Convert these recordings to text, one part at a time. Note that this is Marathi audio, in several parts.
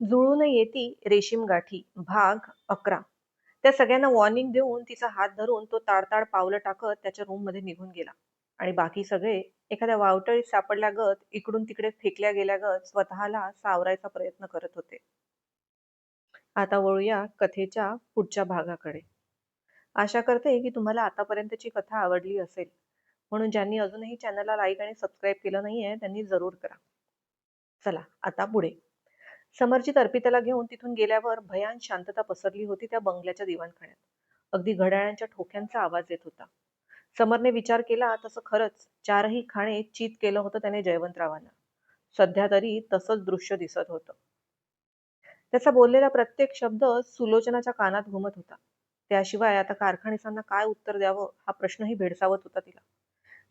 जुळून येती रेशीम गाठी भाग अकरा. त्या सगळ्यांना वॉर्निंग देऊन तिचा हात धरून तो ताडताड पावलं टाकत त्याच्या रूममध्ये निघून गेला. आणि बाकी सगळे एखाद्या वावटळीत सापडल्यागत इकडून तिकडे फेकल्या गेल्यागत स्वतःला सावरायचा प्रयत्न करत होते. आता वळूया कथेच्या पुढच्या भागाकडे. आशा करते की तुम्हाला आतापर्यंतची कथा आवडली असेल. म्हणून ज्यांनी अजूनही चॅनलला लाईक आणि सबस्क्राईब केलं नाहीये त्यांनी जरूर करा. चला आता पुढे. समर्जित अर्पिताला घेऊन तिथून गेल्यावर भयान शांतता पसरली होती त्या बंगल्याच्या दिवाणखान्यात. अगदी घड्याळांच्या ठोक्यांचा आवाज येत होता. समरने विचार केला तसं खरंच चारही खाणे चीत केलं होतं त्याने जयवंतरावांना. सध्या तरी तसंच दृश्य दिसत होतं. त्याचा बोललेला प्रत्येक शब्द सुलोचनाच्या कानात घुमत होता. त्याशिवाय आता कारखानिसांना काय उत्तर द्यावं हा प्रश्नही भेडसावत होता तिला.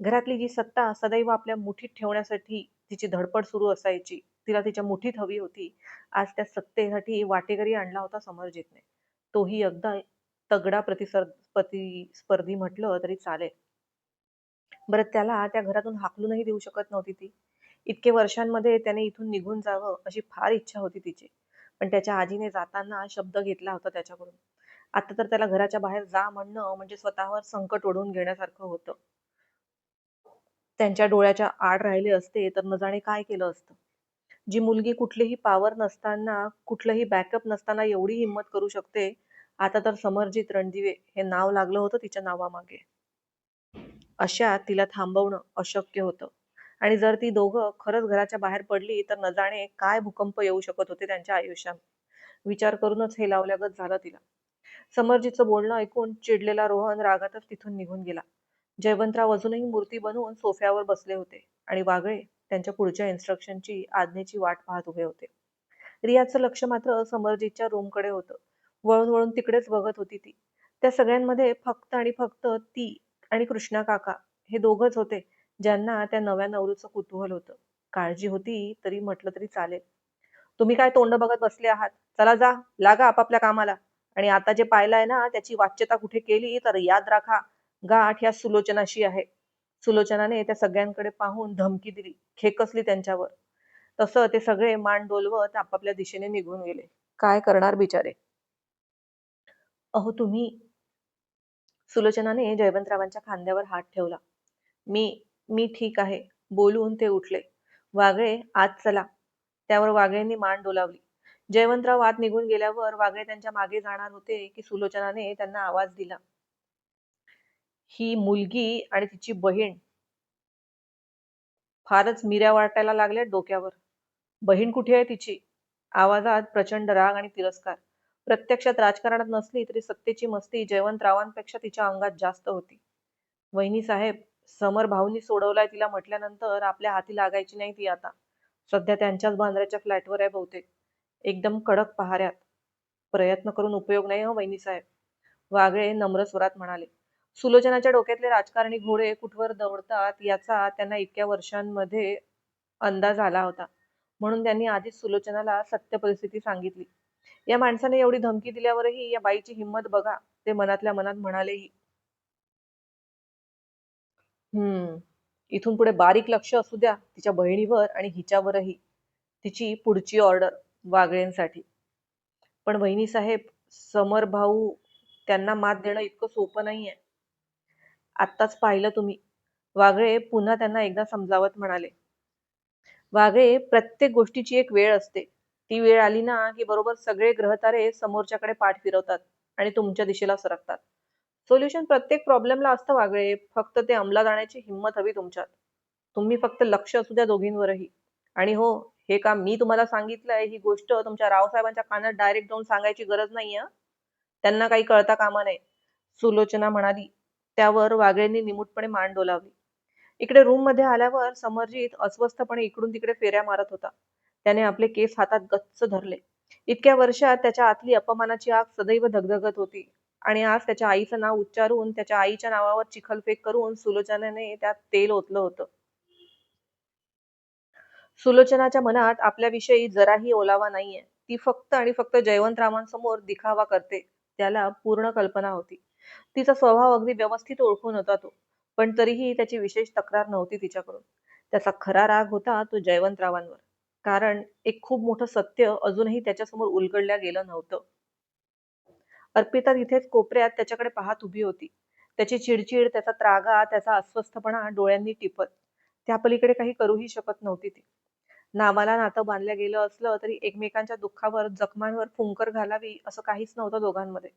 घरातली जी सत्ता सदैव आपल्या मुठीत ठेवण्यासाठी तिची धडपड सुरू असायची. तिला तिच्या मुठीत हवी होती. आज त्या सत्तेसाठी वाटेकरी आणला होता समरजितने. तोही अगदा तगडा प्रतिस्पर्धी म्हटलं तरी चालेल. बरं त्याला त्या घरातून हाकलूनही देऊ शकत नव्हती ती. इतके वर्षांमध्ये त्याने इथून निघून जावं अशी फार इच्छा होती तिची. पण त्याच्या आजीने जाताना शब्द घेतला होता त्याच्याकडून. आता तर त्याला घराच्या बाहेर जा म्हणणं म्हणजे स्वतःवर संकट ओढवून घेण्यासारखं होतं. त्यांच्या डोळ्याच्या आड राहिले असते तर न जाणे काय केलं असतं? जी मुलगी कुठलीही पावर नसताना कुठलंही बॅकअप नसताना एवढी हिंमत करू शकते. आता तर समरजित रणदिवे हे नाव लागलं होतं तिच्या नावामागे. अशा तिला थांबवणं अशक्य होतं. आणि जर ती दोघं खरंच घराच्या बाहेर पडली तर न जाणे काय भूकंप येऊ शकत होते त्यांच्या आयुष्यात? विचार करूनच हे लावल्यागत झालं तिला. समरजीतचं बोलणं ऐकून चिडलेला रोहन रागातच तिथून निघून गेला. जयवंतराव अजूनही मूर्ती बनवून सोफ्यावर बसले होते. आणि वागळे त्यांच्या पुढच्या इन्स्ट्रक्शनची आज्ञेची वाट पाहत उभे होते. रियाचं लक्ष मात्र समरजीतच्या रूमकडे होतं. वळून वळून तिकडेच बघत होती ती. त्या सगळ्यांमध्ये फक्त आणि फक्त ती आणि कृष्णा काका हे दोघच होते ज्यांना त्या नव्या नवरूचं कुतूहल होतं. काळजी होती तरी म्हटलं तरी चालेल. तुम्ही काय तोंड बघत बसले आहात? चला जा लागा आपापल्या कामाला. आणि आता जे पाहिलंय ना त्याची वाच्यता कुठे केली तर याद राखा. गाठ या सुलोचनाशी आहे. सुलोचनाने त्या सगळ्यांकडे पाहून धमकी दिली. खेकसली त्यांच्यावर. तसं ते सगळे मान डोलवत आपापल्या दिशेने निघून गेले. काय करणार बिचारे? अहो तुम्ही. सुलोचनाने जयवंतरावांच्या खांद्यावर हात ठेवला. मी मी ठीक आहे. बोलून ते उठले. वागळे आत चला. त्यावर वागळेंनी मान डोलावली. जयवंतराव आत निघून गेल्यावर वागळे त्यांच्या मागे जाणार होते की सुलोचनाने त्यांना आवाज दिला. ही मुलगी आणि तिची बहीण फारच मिऱ्या वाटायला लागल्या डोक्यावर. बहीण कुठे आहे तिची? आवाजात प्रचंड राग आणि तिरस्कार. प्रत्यक्षात राजकारणात नसली तरी सत्तेची मस्ती जयवंतरावांपेक्षा तिच्या अंगात जास्त होती. वहिनी साहेब समर भाऊनी सोडवलाय तिला म्हटल्यानंतर आपल्या हाती लागायची नाही ती आता. सध्या त्यांच्याच बांद्र्याच्या फ्लॅटवर आहे बहुतेक. एकदम कडक पहाऱ्यात. प्रयत्न करून उपयोग नाही हो वहिनी साहेब. वागळे नम्र स्वरात म्हणाले. सुलोचनाच्या डोक्यातले राजकारणी घोडे कुठवर दौडतात याचा त्यांना इतक्या वर्षांमध्ये अंदाज आला होता. म्हणून त्यांनी आधीच सुलोचनाला सत्य परिस्थिती सांगितली. या माणसाने एवढी धमकी दिल्यावरही या बाईची हिंमत बघा ते मनातल्या मनात म्हणालेही. हम्म इथून पुढे बारीक लक्ष असू द्या तिच्या बहिणीवर आणि हिच्यावरही तिची पुढची ऑर्डर वागळेंसाठी. पण वहिनी साहेब समर भाऊ त्यांना मात देणं इतकं सोपं नाहीये. आत्ताच पाहिलं तुम्ही. वागळे पुन्हा त्यांना एकदा समजावत म्हणाले. वागळे प्रत्येक गोष्टीची एक वेळ असते. ती वेळ आली ना की बरोबर सगळे ग्रहतारे समोरच्याकडे पाठ फिरवतात आणि तुमच्या दिशेला सरकतात. सोल्युशन प्रत्येक प्रॉब्लेमला असतं वागळे फक्त ते अंमलात आणण्याची हिंमत हवी तुमच्यात. तुम्ही फक्त लक्ष असू द्या दोघींवरही. आणि हो हे काम मी तुम्हाला सांगितलंय ही गोष्ट तुमच्या रावसाहेबांच्या कानात डायरेक्ट जाऊन सांगायची गरज नाहीये त्यांना काही कळता कामा नये. सुलोचना म्हणाली. त्यावर वागळेंनी निमूटपणे मान डोलावली. इकडे रूममध्ये आल्यावर समरजित अस्वस्थपणे इकडून तिकडे फेऱ्या मारत होता. त्याने आपले केस हातात गच्च धरले. इतक्या वर्षात त्याच्या आतली अपमानाची आग सदैव धगधगत होती. आणि आज त्याच्या आईचं नाव उच्चारून त्याच्या आईच्या नावावर चिखलफेक करून सुलोचनाने त्यात तेल ओतलं होतं. सुलोचनाच्या मनात आपल्याविषयी जराही ओलावा नाहीये. ती फक्त आणि फक्त जयवंतरावांसमोर दिखावा करते. त्याला पूर्ण कल्पना होती. तिचा स्वभाव अगदी व्यवस्थित ओळखून होता तो पण तरीही त्याची विशेष तक्रार नव्हती तिच्याकडून त्याचा खरा राग होता तो जयवंतरावांवर कारण एक खूप मोठं सत्य अजूनही त्याच्यासमोर उलगडल्या गेलं नव्हतं. अर्पिता तिथेच कोपऱ्यात त्याच्याकडे पाहत उभी होती. त्याची चिडचिड, त्याचा त्रागा, त्याचा अस्वस्थपणा डोळ्यांनी टिपत. त्या पलीकडे काही करूही शकत नव्हती ती. नावाला नातं बांधलं गेलं असलं तरी एकमेकांच्या दुःखावर, जखमांवर फुंकर घालावी असं काहीच नव्हतं दोघांमध्ये.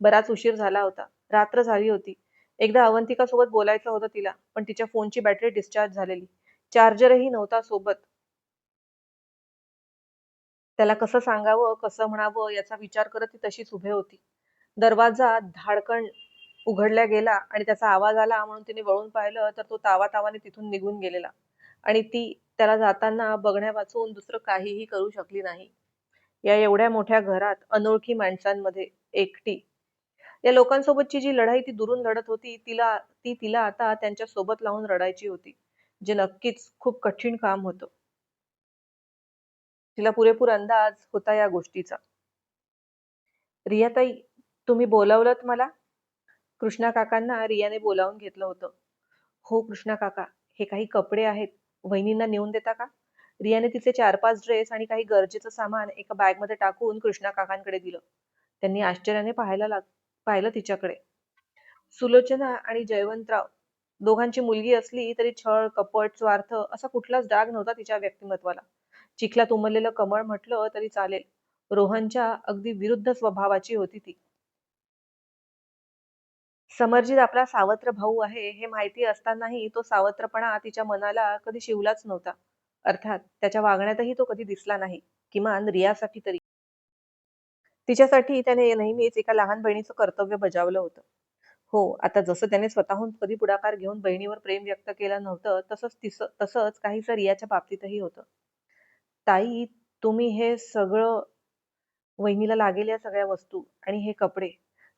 बराच उशीर झाला होता. रात्र झाली होती. एकदा अवंतिकासोबत बोलायचं होतं तिला, पण तिच्या फोनची बॅटरी डिस्चार्ज झालेली. चार्जरही नव्हता सोबत. त्याला कसं सांगावं, कसं म्हणावं याचा विचार करत ती तशीच उभे होती. दरवाजा धाडकण उघडला गेला आणि त्याचा आवाज आला म्हणून तिने वळून पाहिलं तर तो तावातावाने तिथून निघून गेलेला आणि ती त्याला जाताना बघण्यावाचून दुसरं काहीही करू शकली नाही. या एवढ्या मोठ्या घरात अनोळखी माणसांमध्ये एकटी. या लोकांसोबतची जी लढाई ती दुरून लढत होती तिला ती तिला आता त्यांच्यासोबत लावून रडायची होती, जे नक्कीच खूप कठीण काम होतं. तिला पुरेपूर अंदाज होता या गोष्टीचा. रियाताई, तुम्ही बोलावलत मला? कृष्णा काकांना रियाने बोलावून घेतलं होतं. हो कृष्णा काका, हे काही कपडे आहेत. वहिनींना नेऊन देता का? रियाने तिचे चार पाच ड्रेस आणि काही गरजेचं सामान एका बॅगमध्ये टाकून कृष्णा काकांकडे दिलं. त्यांनी आश्चर्याने पाहायला लाग पाहिलं तिच्याकडे. सुलोचना आणि जयवंतराव दोघांची मुलगी असली तरी छळ, कपट, स्वार्थ असा कुठलाच डाग नव्हता तिच्या व्यक्तिमत्वाला. चिखलात उमललेलं कमळ म्हटलं तरी चालेल. रोहनच्या अगदी विरुद्ध स्वभावाची होती ती. समर्जित आपला सावत्र भाऊ आहे हे माहिती असतानाही तो सावत्रपणा तिच्या मनाला कधी शिवलाच नव्हता. अर्थात त्याच्या वागण्यातही तो कधी दिसला नाही, किमान रियासाठी तरी. तिच्यासाठी त्याने नेहमीच एका लहान बहिणीचं कर्तव्य बजावलं होतं. हो, आता जसं त्याने स्वतःहून कधी पुढाकार घेऊन बहिणीवर प्रेम व्यक्त केलं नव्हतं तसंच तिस तसंच काहीसं रियाच्या बाबतीतही होतं. ताई, तुम्ही हे सगळं वहिनीला लागेल या सगळ्या वस्तू आणि हे कपडे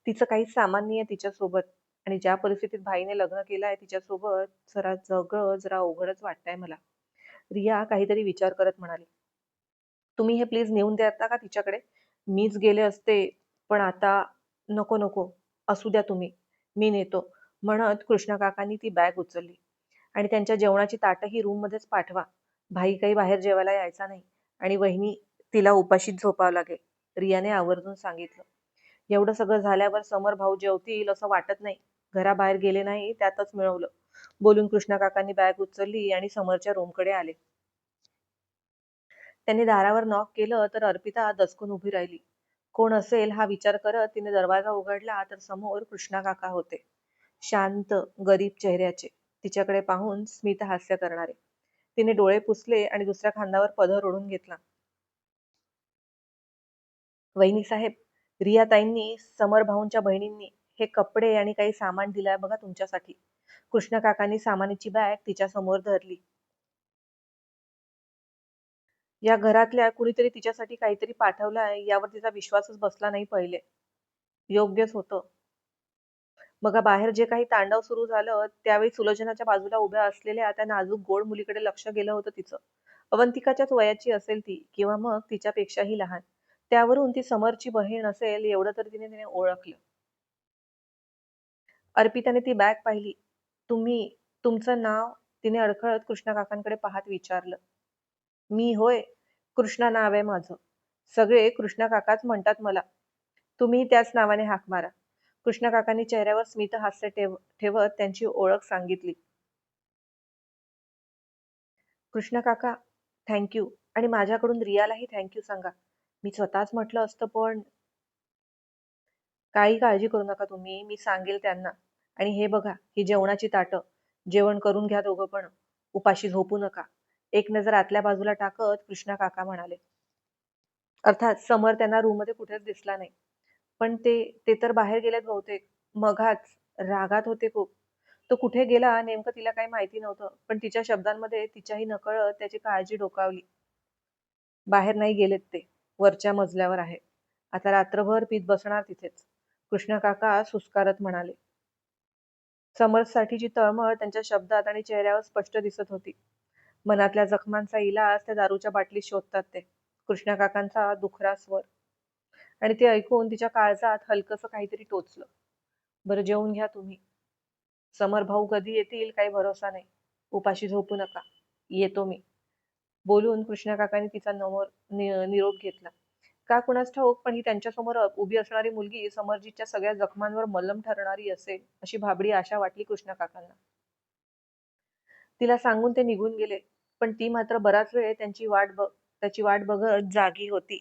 तिचं काहीच सामान नाहीये तिच्यासोबत आणि ज्या परिस्थितीत भाईने लग्न केलंय तिच्यासोबत जरा जगळ जरा अवघडच वाटतंय मला. रिया काहीतरी विचार करत म्हणाली. तुम्ही हे प्लीज नेऊन देता का तिच्याकडे? मीच गेले असते, पण आता नको नको, असू द्या तुम्ही, मी नेतो, म्हणत कृष्णा काकांनी ती बॅग उचलली. आणि त्यांच्या जेवणाची ताटही रूममध्येच पाठवा. भाई काही बाहेर जेवायला यायचा नाही आणि वहिनी तिला उपाशीच झोपावं लागेल, रियाने आवर्जून सांगितलं. एवढं सगळं झाल्यावर समर भाऊ जेवतील असं वाटत नाही. घराबाहेर गेले नाही त्यातच मिळवलं, बोलून कृष्णा काकांनी बॅग उचलली आणि समरच्या रूमकडे आले. त्यांनी दारावर नॉक केलं तर अर्पिता दचकून उभी राहिली. कोण असेल हा विचार करत तिने दरवाजा उघडला तर समोर कृष्णा काका होते. शांत, गरीब चेहऱ्याचे, तिच्याकडे पाहून स्मितहास्य करणारे. तिने डोळे पुसले आणि दुसऱ्या खांद्यावर पदर ओढून घेतला. वहिनी साहेब रियाताईंनी, समर भाऊंच्या बहिणींनी हे कपडे आणि काही सामान दिलाय बघा तुमच्यासाठी. कृष्णा काकांनी सामानाची बॅग तिच्या समोर धरली. या घरातल्या कुणीतरी तिच्यासाठी काहीतरी पाठवलंय यावर तिचा विश्वासच बसला नाही पहिले. योग्यच होतं. बघा बाहेर जे काही तांडव सुरू झालं त्यावेळी सुलोचनाच्या बाजूला उभ्या असलेल्या त्या नाजूक गोड मुलीकडे लक्ष गेलं होतं तिचं. अवंतिकाच्याच वयाची असेल ती किंवा मग तिच्यापेक्षाही लहान. त्यावरून ती समरची बहीण असेल एवढं तर तिने तिने ओळखलं. अर्पिताने ती बॅग पाहिली. तुम्ही, तुमचं नाव? तिने अडखळत कृष्णा काकांकडे पाहत विचारलं. मी होय, कृष्णा नाव आहे माझं. सगळे कृष्णा काकाच म्हणतात मला. तुम्ही त्याच नावाने हाक मारा. कृष्णा काकांनी चेहऱ्यावर स्मितहास्य ठेव ठेवत त्यांची ओळख सांगितली. कृष्णा काका, थँक्यू आणि माझ्याकडून रियालाही थँक्यू सांगा. मी स्वतःच म्हटलं असतं पण काही काळजी करू नका तुम्ही, मी सांगेल त्यांना. आणि हे बघा, ही जेवणाची ताटं. जेवण करून घ्या दोघं पण. उपाशी झोपू नका. एक नजर आतल्या बाजूला टाकत कृष्णा काका म्हणाले. अर्थात समर त्यांना रूममध्ये कुठेच दिसला नाही. पण ते ते तर बाहेर गेलेत बहुतेक. मघाच रागात होते खूप. तो कुठे गेला नेमकं तिला काही माहिती नव्हतं. पण तिच्या शब्दांमध्ये तिच्याही नकळत त्याची काळजी डोकावली. बाहेर नाही गेलेत ते. वरच्या मजल्यावर आहे. आता रात्रभर पीत बसणार तिथेच. कृष्ण काका सुस्कारत म्हणाले. समर्थसाठीची तळमळ त्यांच्या शब्दात आणि चेहऱ्यावर स्पष्ट दिसत होती. मनातल्या जखमांचा इलाज त्या दारूच्या बाटलीत शोधतात ते. कृष्णा काकांचा दुखरा स्वर. आणि ते ऐकून तिच्या काळजात हलकस काहीतरी टोचलं. बरं जेवून घ्या तुम्ही. समर भाऊ कधी येतील काही भरोसा नाही. उपाशी झोपू नका. येतो मी. बोलून कृष्णा काकांनी तिचा नमर निरोप घेतला का कुणास ठाऊक पण ही त्यांच्यासमोर उभी असणारी मुलगी समरजीतच्या सगळ्या जखमांवर मलम ठरणारी असेल अशी भाबडी आशा वाटली कृष्णा काकांना तिला सांगून ते निघून गेले पण ती मात्र बराच वेळ त्यांची वाट ब त्याची वाट बघत जागी होती.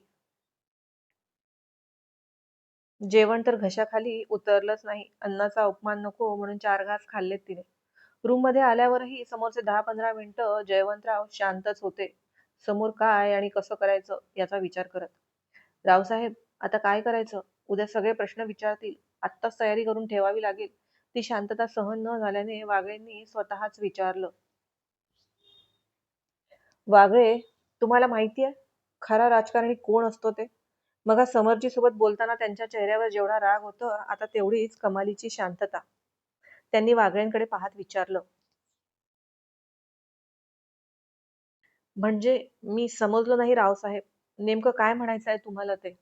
जेवण तर घशाखाली उतरलंच नाही. अन्नाचा अपमान नको म्हणून चार घास खाल्लेत तिने. रूममध्ये आल्यावरही समोरचे दहा पंधरा मिनिटं जयवंतराव शांतच होते. समोर काय आणि कसं करायचं याचा विचार करत. रावसाहेब आता काय करायचं? उद्या सगळे प्रश्न विचारतील. आत्ताच तयारी करून ठेवावी लागेल. ती शांतता सहन न झाल्याने वागळेंनी स्वतःच विचारलं. वागळे तुम्हाला माहिती आहे? खरा राजकारणी कोण असतो ते? मग समरजी सोबत बोलताना त्यांच्या चेहऱ्यावर जेवढा राग होतो आता तेवढीच कमालीची शांतता. त्यांनी वागळेंकडे पाहत विचारलं. म्हणजे मी समजलो नाही रावसाहेब. नेमकं काय म्हणायचं आहे तुम्हाला ते?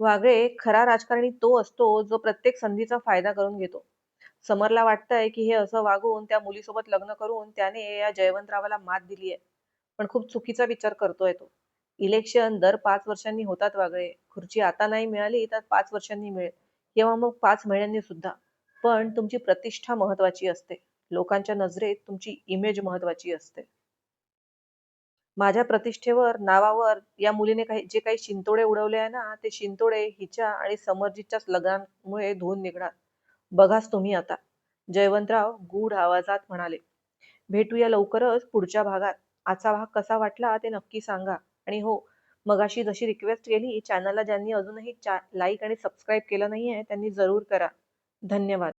वागळे खरा राजकारणी तो असतो जो प्रत्येक संधीचा फायदा करून घेतो. समरला वाटतंय की हे असं वागून त्या मुलीसोबत लग्न करून त्याने या जयवंतरावाला मात दिली आहे. पण खूप चुकीचा विचार करतोय तो. इलेक्शन दर पाच वर्षांनी होतात वागळे. खुर्ची आता नाही मिळाली तर पाच वर्षांनी मिळेल. किंवा मग पाच महिन्यांनी सुद्धा. पण तुमची प्रतिष्ठा महत्वाची असते. लोकांच्या नजरेत तुमची इमेज महत्वाची असते. माझ्या प्रतिष्ठेवर नावावर या मुलीने काही जे काही शिंतोडे उडवले आहे ना ते शिंतोडे हिच्या आणि समरजीतच्याच लग्नामुळे धुवून निघणार. बघाच तुम्ही आता. जयवंतराव गूढ आवाजात म्हणाले भेटूया लवकरच पुढच्या भागात. आजचा भाग कसा वाटला ते नक्की सांगा. आणि हो मगाशी जशी रिक्वेस्ट केली चॅनलला ज्यांनी अजूनही लाईक आणि सबस्क्राईब केलं नाहीये त्यांनी जरूर करा. धन्यवाद.